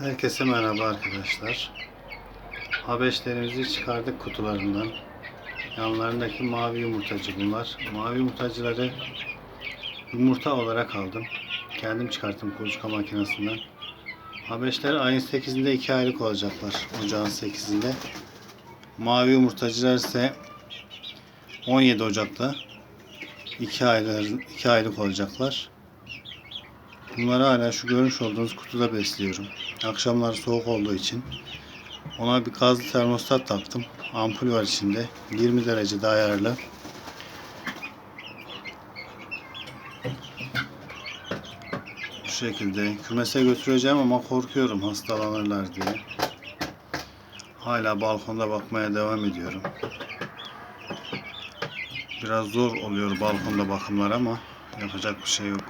Herkese merhaba arkadaşlar. Habeşlerimizi çıkardık kutularından. Yanlarındaki mavi yumurtacı bunlar. Mavi yumurtacıları yumurta olarak aldım. Kendim çıkarttım kuluçka makinesinden. Habeşler ayın 8'inde 2 aylık olacaklar. Ocağın 8'inde. Mavi yumurtacılar ise 17 Ocak'ta 2 aylar 2 aylık olacaklar. Bunları hala şu görmüş olduğunuz kutuda besliyorum. Akşamlar soğuk olduğu için ona bir gazlı termostat taktım. Ampul var içinde. 20 derecede ayarlı. Bu şekilde kümese götüreceğim ama korkuyorum hastalanırlar diye. Hala balkonda bakmaya devam ediyorum. Biraz zor oluyor balkonda bakımlar ama yapacak bir şey yok.